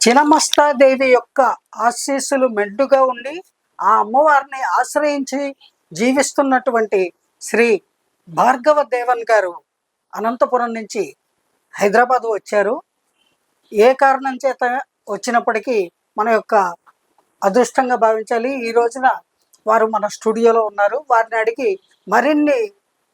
చినమస్తాదేవి యొక్క ఆశీస్సులు మెండుగా ఉండి ఆ అమ్మవారిని ఆశ్రయించి జీవిస్తున్నటువంటి శ్రీ భార్గవ దేవన్ గారు అనంతపురం నుంచి హైదరాబాద్ వచ్చారు. ఏ కారణం చేత వచ్చినప్పటికీ మన యొక్క అదృష్టంగా భావించాలి. ఈ రోజున వారు మన స్టూడియోలో ఉన్నారు. వారిని అడిగి మరిన్ని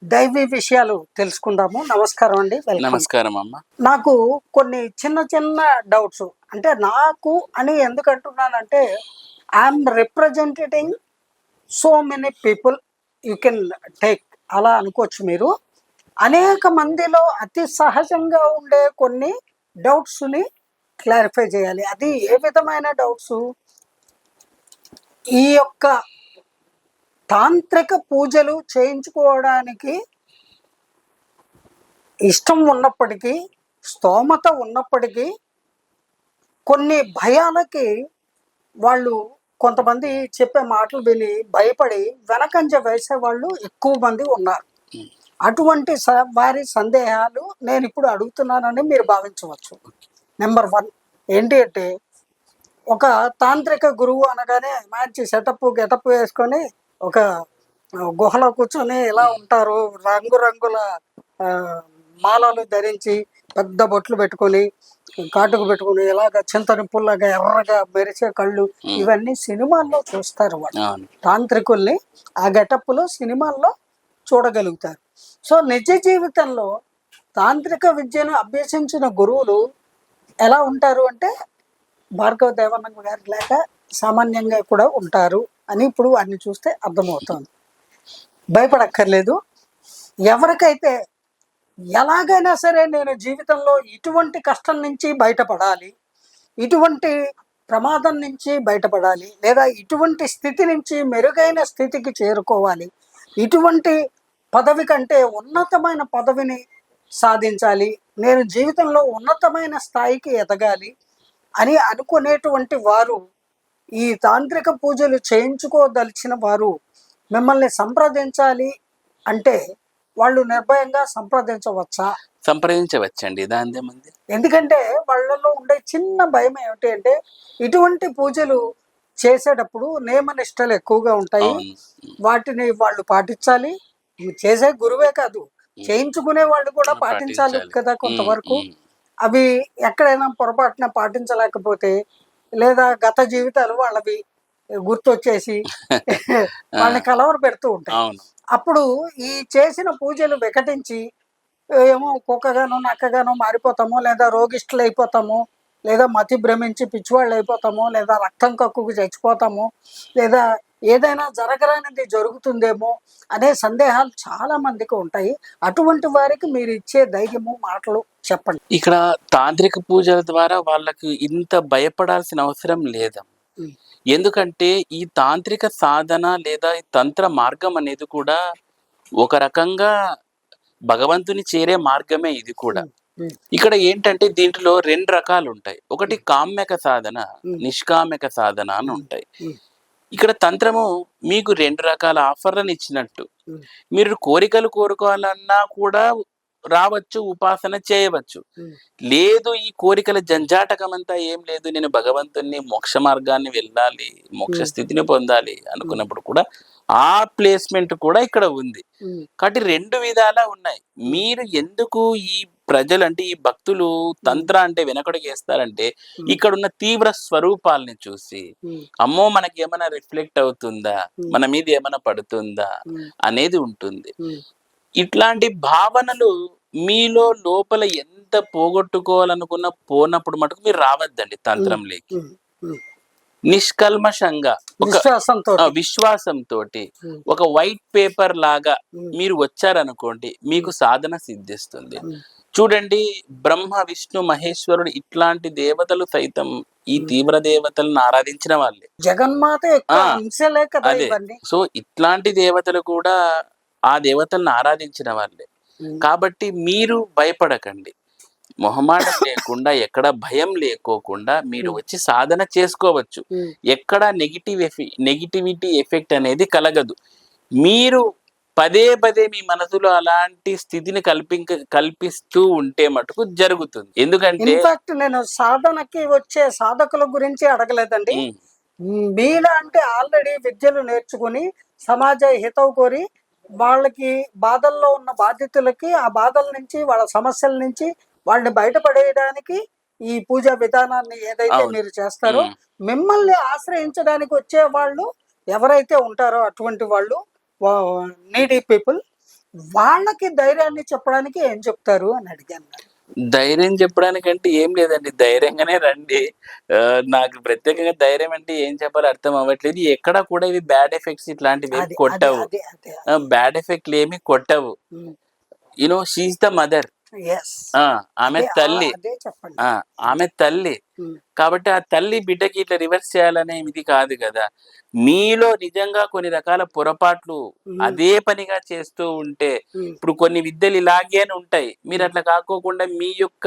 దైవీ విషయాలు తెలుసుకుందాము. నమస్కారం అండి. నమస్కారం అమ్మ. నాకు కొన్ని చిన్న చిన్న డౌట్స్. అంటే నాకు అని ఎందుకు అంటున్నానంటే I'm representing so many people you can take అలా అనుకోవచ్చు మీరు. అనేక మందిలో అతి సహజంగా ఉండే కొన్ని డౌట్స్ని క్లారిఫై చేయాలి. అది ఏ విధమైన డౌట్స్? ఈ యొక్క తాంత్రిక పూజలు చేయించుకోవడానికి ఇష్టం ఉన్నప్పటికీ స్తోమత ఉన్నప్పటికీ కొన్ని భయాలకి వాళ్ళు కొంతమంది చెప్పే మాటలు విని భయపడి వెనకంజ వేసే వాళ్ళు ఎక్కువ మంది ఉన్నారు. అటువంటి స- వారి సందేహాలు నేను ఇప్పుడు అడుగుతున్నానని మీరు భావించవచ్చు. నెంబర్ వన్ ఏంటి అంటే ఒక తాంత్రిక గురువు అనగానే మంచి సెటప్ గెటప్ వేసుకొని ఒక గుహలో కూర్చొని ఇలా ఉంటారు రంగురంగుల ఆ, మాలలు ధరించి పెద్ద బొట్లు పెట్టుకొని కాటుకు పెట్టుకొని ఇలాగ చింతని పుల్లగా ఎర్రగా మెరిసే కళ్ళు ఇవన్నీ సినిమాల్లో చూస్తారు వాళ్ళు. తాంత్రికుల్ని ఆ గెటప్లో సినిమాల్లో చూడగలుగుతారు. సో నిజ జీవితంలో తాంత్రిక విద్యను అభ్యసించిన గురువులు ఎలా ఉంటారు అంటే భార్గవ దేవన్న గారి లేక సామాన్యంగా కూడా ఉంటారు. అని ఇప్పుడు వాటిని చూస్తే అర్థమవుతుంది. భయపడక్కర్లేదు. ఎవరికైతే ఎలాగైనా సరే నేను జీవితంలో ఇటువంటి కష్టం నుంచి బయటపడాలి ఇటువంటి ప్రమాదం నుంచి బయటపడాలి లేదా ఇటువంటి స్థితి నుంచి మెరుగైన స్థితికి చేరుకోవాలి ఇటువంటి పదవి కంటే ఉన్నతమైన పదవిని సాధించాలి నేను జీవితంలో ఉన్నతమైన స్థాయికి ఎదగాలి అని అనుకునేటువంటి వారు ఈ తాంత్రిక పూజలు చేయించుకోదలిచిన వారు మిమ్మల్ని సంప్రదించాలి అంటే వాళ్ళు నిర్భయంగా సంప్రదించవచ్చా? సంప్రదించవచ్చండి. దాని మంది ఎందుకంటే వాళ్ళలో ఉండే చిన్న భయం ఏమిటి అంటే ఇటువంటి పూజలు చేసేటప్పుడు నియమనిష్టలు ఎక్కువగా ఉంటాయి. వాటిని వాళ్ళు పాటించాలి. చేసే గురువే కాదు. చేయించుకునే వాళ్ళు కూడా పాటించాలి కదా కొంతవరకు. అవి ఎక్కడైనా పొరపాటున పాటించలేకపోతే లేదా గత జీవితాలు వాళ్ళవి గుర్తొచ్చేసి వాళ్ళని కలవర పెడుతూ ఉంటాయి. అప్పుడు ఈ చేసిన పూజలు వికటించి ఏమో కుక్కగానో నక్కగానో మారిపోతామో లేదా రోగిష్ఠులు అయిపోతాము లేదా మతి భ్రమించి పిచ్చివాళ్ళు అయిపోతాము లేదా రక్తం కక్కుకు చచ్చిపోతాము లేదా ఏదైనా జరగరానిది జరుగుతుందేమో అనే సందేహాలు చాలా మందికి ఉంటాయి. అటువంటి వారికి మీరు ఇచ్చే ధైర్యము మాటలు చెప్పండి ఇక్కడ తాంత్రిక పూజల ద్వారా వాళ్ళకు ఇంత భయపడాల్సిన అవసరం లేదా. ఎందుకంటే ఈ తాంత్రిక సాధన లేదా ఈ తంత్ర మార్గం అనేది కూడా ఒక రకంగా భగవంతుని చేరే మార్గమే ఇది కూడా. ఇక్కడ ఏంటంటే దీంట్లో రెండు రకాలు ఉంటాయి ఒకటి కామ్యక సాధన. నిష్కామ్యక సాధన అని ఉంటాయి. ఇక్కడ తంత్రము మీకు రెండు రకాల ఆఫర్లను ఇచ్చినట్టు. మీరు కోరికలు కోరుకోవాలన్నా కూడా రావచ్చు ఉపాసన చేయవచ్చు. లేదు ఈ కోరికల జంజాటకం అంతా ఏం లేదు నేను భగవంతుని మోక్ష మార్గాన్ని వెళ్ళాలి మోక్ష. స్థితిని పొందాలి అనుకున్నప్పుడు కూడా ఆ ప్లేస్మెంట్ కూడా ఇక్కడ ఉంది. కాబట్టి రెండు విధాలా ఉన్నాయి మీరు ఎందుకు ఈ ప్రజలు అంటే ఈ భక్తులు తంత్ర అంటే వెనకడుగు వేస్తారంటే ఉమ్. ఇక్కడ ఉన్న తీవ్ర స్వరూపాలని చూసి. అమ్మో మనకి ఏమైనా రిఫ్లెక్ట్ అవుతుందా. మన మీద ఏమైనా పడుతుందా. అనేది ఉంటుంది. ఇట్లాంటి భావనలు మీలో లోపల ఎంత పోగొట్టుకోవాలనుకున్న పోనప్పుడు మటుకు మీరు రావద్దండి తంత్రంలోకి ఉమ్. ఉమ్. నిష్కల్మషంగా ఒక విశ్వాసంతో. ఒక వైట్ పేపర్ లాగా. మీరు వచ్చారనుకోండి మీకు సాధన సిద్ధిస్తుంది. చూడండి బ్రహ్మ విష్ణు మహేశ్వరుడు ఇట్లాంటి దేవతలు సైతం ఈ తీవ్ర దేవతలను ఆరాధించిన వాళ్ళే జగన్మాత అదే. సో ఇట్లాంటి దేవతలు కూడా ఆ దేవతలను ఆరాధించిన వాళ్ళే. కాబట్టి మీరు భయపడకండి. మొహమాటం లేకుండా ఎక్కడ భయం లేకోకుండా మీరు. వచ్చి సాధన చేసుకోవచ్చు. ఎక్కడ నెగిటివ్ ఎఫె నెగిటివిటీ ఎఫెక్ట్ అనేది కలగదు. మీరు పదే పదే మీ మనసులో అలాంటి స్థితిని కల్పింక కల్పిస్తూ ఉంటే మటుకు జరుగుతుంది. ఎందుకంటే ఇన్ఫాక్ట్ నేను సాధనకి వచ్చే సాధకుల గురించి అడగలేదండి. మీలా అంటే ఆల్రెడీ విద్యలు నేర్చుకుని సమాజ హితవు కోరి వాళ్ళకి బాధల్లో ఉన్న బాధితులకి ఆ బాధల నుంచి వాళ్ళ సమస్యల నుంచి వాళ్ళని బయటపడేయడానికి ఈ పూజా విధానాన్ని ఏదైతే. మీరు చేస్తారో. మిమ్మల్ని ఆశ్రయించడానికి వచ్చే వాళ్ళు ఎవరైతే ఉంటారో అటువంటి వాళ్ళు నీడీ పీపుల్ వాళ్ళకి ధైర్యాన్ని చెప్పడానికి ఏం చెప్తారు అని అడిగాను ధైర్యం చెప్పడానికంటే ఏం లేదండి. ధైర్యంగానే రండి. నాకు ప్రత్యేకంగా ధైర్యం అంటే ఏం చెప్పాలో అర్థం అవ్వట్లేదు. ఎక్కడ కూడా ఇవి బ్యాడ్ ఎఫెక్ట్స్ ఇట్లాంటివి ఏమి కొట్టవు. బ్యాడ్ ఎఫెక్ట్లు ఏమి కొట్టవు. You know she the mother. ఆమె తల్లి. ఆమె తల్లి. కాబట్టి ఆ తల్లి బిడ్డకి ఇట్లా రివర్స్ చేయాలనే ఇది కాదు కదా. మీలో నిజంగా కొన్ని రకాల పొరపాట్లు అదే పనిగా చేస్తూ ఉంటే ఇప్పుడు కొన్ని విద్యలు ఇలాగే ఉంటాయి. మీరు అట్లా కాకోకుండా మీ యొక్క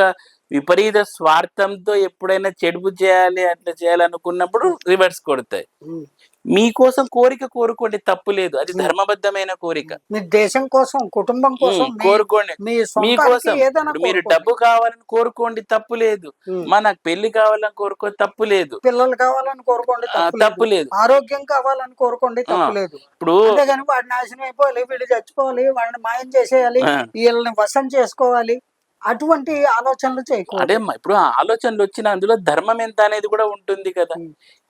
విపరీత స్వార్థంతో ఎప్పుడైనా చెడుపు చేయాలి అట్లా చేయాలనుకున్నప్పుడు రివర్స్ కొడతాయి. మీకోసం కోరిక కోరుకోండి తప్పు లేదు. అది ధర్మబద్ధమైన కోరిక. మీ దేశం కోసం కుటుంబం కోసం కోరుకోండి. మీ మీకోసం మీరు. డబ్బు కావాలని కోరుకోండి తప్పు లేదు. మా నాకు పెళ్ళి కావాలని కోరుకో తప్పు లేదు. పిల్లలు కావాలని కోరుకోండి తప్పు లేదు. ఆరోగ్యం కావాలని కోరుకోండి తప్పు. లేదు. ఇప్పుడు అంతేగాని వాడు నాశనం అయిపోవాలి వీళ్ళు చచ్చిపోవాలి వాళ్ళని మాయం చేసేయాలి వీళ్ళని వశం చేసుకోవాలి. అటువంటి ఆలోచనలు చేయకూడదు. అదే ఇప్పుడు ఆలోచనలు వచ్చిన అందులో ధర్మం ఎంత అనేది కూడా ఉంటుంది కదా.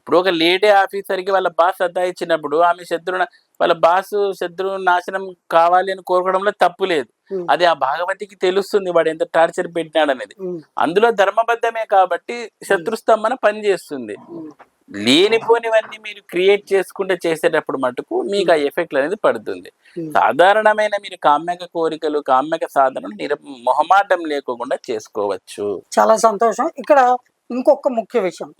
ఇప్పుడు ఒక లేడీ ఆఫీసర్కి వాళ్ళ బాస్ సత్తా ఇచ్చినప్పుడు ఆమె శత్రువు వాళ్ళ బాస్ శత్రువు నాశనం కావాలి అని కోరుకోవడంలో తప్పు లేదు. అది ఆ భాగవతికి తెలుస్తుంది వాడు ఎంత టార్చర్ పెట్టినాడు అనేది. అందులో ధర్మబద్ధమే కాబట్టి శత్రుస్తంభన పనిచేస్తుంది ఉమ్. లేనిపోనివన్నీ మీరు క్రియేట్ చేసుకుంటే చేసేటప్పుడు మటుకు మీకు ఆ ఎఫెక్ట్ అనేది పడుతుంది. సాధారణమైన మీరు కామ్యక కోరికలు కామ్యక సాధనలు నిర మొహమాటం లేకుండా చేసుకోవచ్చు. చాలా సంతోషం. ఇక్కడ ఇంకొక ముఖ్య విషయం.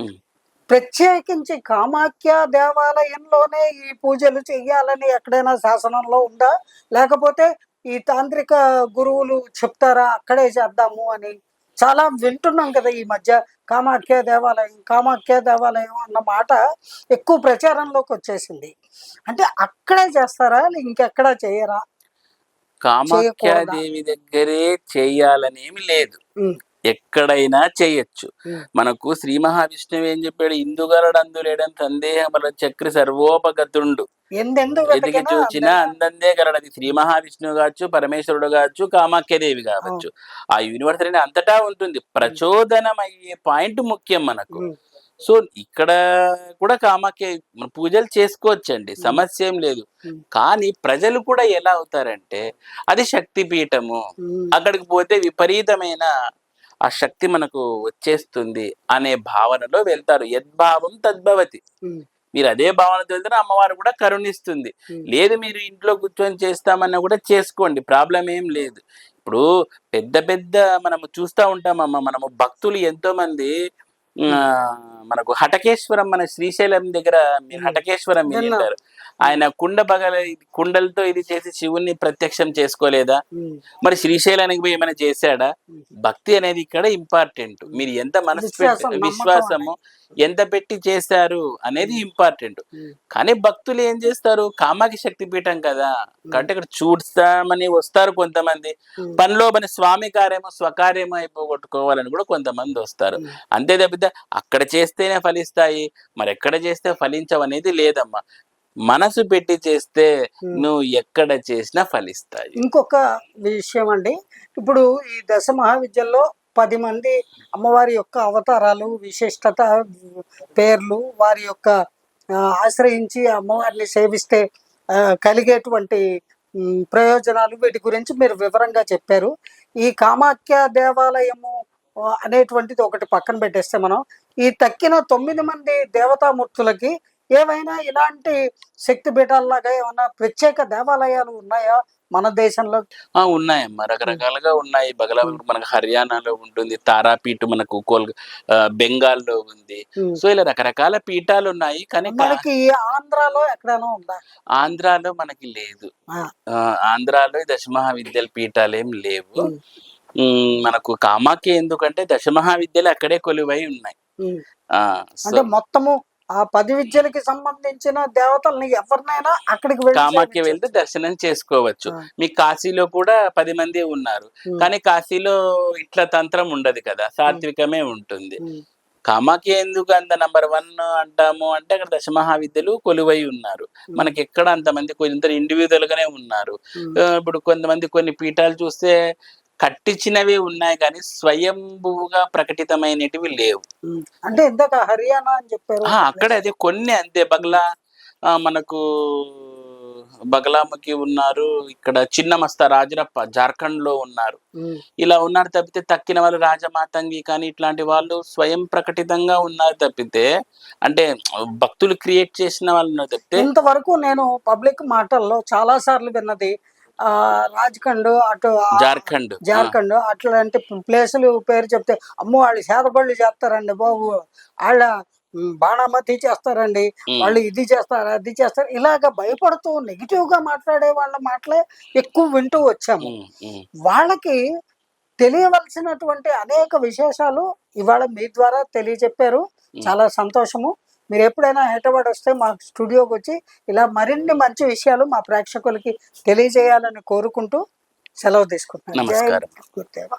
ప్రత్యేకించి కామాఖ్య దేవాలయంలోనే ఈ పూజలు చెయ్యాలని ఎక్కడైనా శాసనంలో ఉందా? లేకపోతే ఈ తాంత్రిక గురువులు చెప్తారా? అక్కడే చేద్దాము అని. చాలా వింటున్నాం కదా ఈ మధ్య కామాఖ్య దేవాలయం కామాఖ్య దేవాలయం అన్న మాట ఎక్కువ ప్రచారంలోకి వచ్చేసింది. అంటే అక్కడే చేస్తారా? ఇంకెక్కడా చేయరా? కామాఖ్యాదేవి దగ్గరే చేయాలనేమి లేదు. ఎక్కడైనా చేయొచ్చు. మనకు శ్రీ మహావిష్ణువు ఏం చెప్పాడు? ఇందుగలడు అందులేడని సందేహముల చక్రి సర్వోపగతుండు. ఎదిగి చూచినా అందందే గలడు అది శ్రీ మహావిష్ణువు కావచ్చు పరమేశ్వరుడు కావచ్చు కామాఖ్యదేవి కావచ్చు. ఆ. యూనివర్స్ అనేది అంతటా ఉంటుంది. ప్రచోదనం అయ్యే పాయింట్ ముఖ్యం మనకు. సో ఇక్కడ కూడా కామాఖ్య పూజలు చేసుకోవచ్చండి. సమస్య ఏం లేదు. కానీ ప్రజలు కూడా ఎలా అవుతారంటే అది శక్తి పీఠము అక్కడికి పోతే విపరీతమైన ఆ శక్తి మనకు వచ్చేస్తుంది అనే భావనలో వెళ్తారు. యద్భావం తద్భవతి మీరు అదే భావనతో వెళ్తారు అమ్మవారు కూడా కరుణిస్తుంది. లేదు మీరు ఇంట్లో కూర్చొని చేస్తామన్నా కూడా చేసుకోండి ప్రాబ్లం ఏం లేదు. ఇప్పుడు పెద్ద పెద్ద మనము చూస్తూ ఉంటామమ్మ మనము భక్తులు ఎంతో మంది ఆ, మనకు హటకేశ్వరం మన శ్రీశైలం దగ్గర మీరు హటకేశ్వరం విన్నాం. వెళ్ళారు ఆయన కుండ బగల కుండలతో ఇది చేసి శివుణ్ణి ప్రత్యక్షం చేసుకోలేదా? మరి శ్రీశైలానికి పోయి ఏమైనా చేశాడా. భక్తి అనేది ఇక్కడ ఇంపార్టెంట్. మీరు ఎంత మనసు విశ్వాసము ఎంత పెట్టి చేశారు అనేది ఇంపార్టెంట్. కానీ భక్తులు ఏం చేస్తారు? కామాకి శక్తి పీఠం కదా. కాబట్టి ఇక్కడ చూస్తామని వస్తారు కొంతమంది. పనిలో పని స్వామి కార్యము స్వకార్యము అయిపోగొట్టుకోవాలని కూడా కొంతమంది వస్తారు. అంతే తప్పితే అక్కడ చేస్తేనే ఫలిస్తాయి. మరి ఎక్కడ చేస్తే ఫలించవు అనేది లేదమ్మా. మనసు పెట్టి చేస్తే. నువ్వు ఎక్కడ చేసినా ఫలిస్తాయి. ఇంకొక విషయం అండి. ఇప్పుడు ఈ దశ మహావిద్యల్లో పది మంది అమ్మవారి యొక్క అవతారాలు విశిష్టత పేర్లు వారి యొక్క ఆశ్రయించి అమ్మవారిని సేవిస్తే కలిగేటువంటి ప్రయోజనాలు వీటి గురించి మీరు వివరంగా చెప్పారు. ఈ కామాఖ్య దేవాలయము అనేటువంటిది ఒకటి పక్కన పెట్టేస్తే మనం ఈ తక్కిన తొమ్మిది మంది దేవతామూర్తులకి ఏవైనా ఇలాంటి శక్తి పీఠాల్లాగా ఏమైనా ప్రత్యేక దేవాలయాలు ఉన్నాయా మన దేశంలో? ఆ ఉన్నాయమ్మా. రకరకాలుగా ఉన్నాయి. బగలా మనకు హర్యానాలో ఉంటుంది. తారాపీఠ మనకు కోల్ బెంగాల్లో ఉంది. సో ఇలా రకరకాల పీఠాలు ఉన్నాయి. కానీ మనకి ఆంధ్రాలో ఎక్కడైనా ఉందా? ఆంధ్రాలో మనకి లేదు. ఆంధ్రాలో ఈ దశమహావిద్యల పీఠాలు ఏం లేవు మనకు కామాఖ్య ఎందుకంటే దశమహావిద్యలు అక్కడే కొలువై ఉన్నాయి. అంటే మొత్తము ఆ పది విద్యలకి సంబంధించిన దేవతల్ని ఎవరినైనా అక్కడికి కామాఖ్య వెళ్తే. దర్శనం చేసుకోవచ్చు. మీ కాశీలో కూడా పది మంది ఉన్నారు. కానీ కాశీలో ఇట్లా తంత్రం ఉండదు కదా సాత్వికమే ఉంటుంది. కామాఖ్య ఎందుకు అంత నంబర్ వన్ అంటాము అంటే అక్కడ దశమహావిద్యలు కొలువై ఉన్నారు. మనకి ఎక్కడ అంతమంది కొంత ఇండివిజువల్ గానే ఉన్నారు. ఇప్పుడు కొంతమంది కొన్ని పీఠాలు చూస్తే కట్టించినవి ఉన్నాయి కానీ స్వయంభువుగా ప్రకటితమైనటివి లేవు. అంటే ఇందాక హర్యానా అని చెప్పారు. అక్కడ అదే కొన్ని అంతే. బగ్లా మనకు బగలాముఖి ఉన్నారు. ఇక్కడ చిన్న మస్తా రాజరప్ప జార్ఖండ్లో ఉన్నారు ఇలా ఉన్నారు తప్పితే తక్కిన వాళ్ళు రాజమాతంగి కానీ ఇట్లాంటి వాళ్ళు స్వయం ప్రకటితంగా ఉన్నారు తప్పితే అంటే భక్తులు క్రియేట్ చేసిన వాళ్ళు తప్పితే ఇంతవరకు నేను పబ్లిక్ మాటల్లో చాలా సార్లు విన్నది రాజ్ఖండ్ అటు ఆ జార్ఖండ్. జార్ఖండ్ అట్లాంటి ప్లేసులు పేరు చెప్తే అమ్మో వాళ్ళు చేతబళ్ళు చేస్తారండి బాబు. వాళ్ళ బాణామతి చేస్తారండి. వాళ్ళు ఇది చేస్తారు అది చేస్తారు ఇలాగ భయపడుతూ నెగిటివ్గా మాట్లాడే వాళ్ళ మాటలే ఎక్కువ వింటూ వచ్చాము. వాళ్ళకి తెలియవలసినటువంటి అనేక విశేషాలు ఇవాళ మీ ద్వారా తెలియజెప్పారు. చాలా సంతోషము. మీరు ఎప్పుడైనా హైదరాబాద్ వస్తే మా స్టూడియోకి వచ్చి ఇలా మరిన్ని మంచి విషయాలు మా ప్రేక్షకులకి తెలియజేయాలని కోరుకుంటూ సెలవు తీసుకుంటున్నాను. గురుదేవ